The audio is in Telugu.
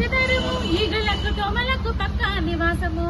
చెదరము ఈగలకు దోమలకు పక్క నివాసము.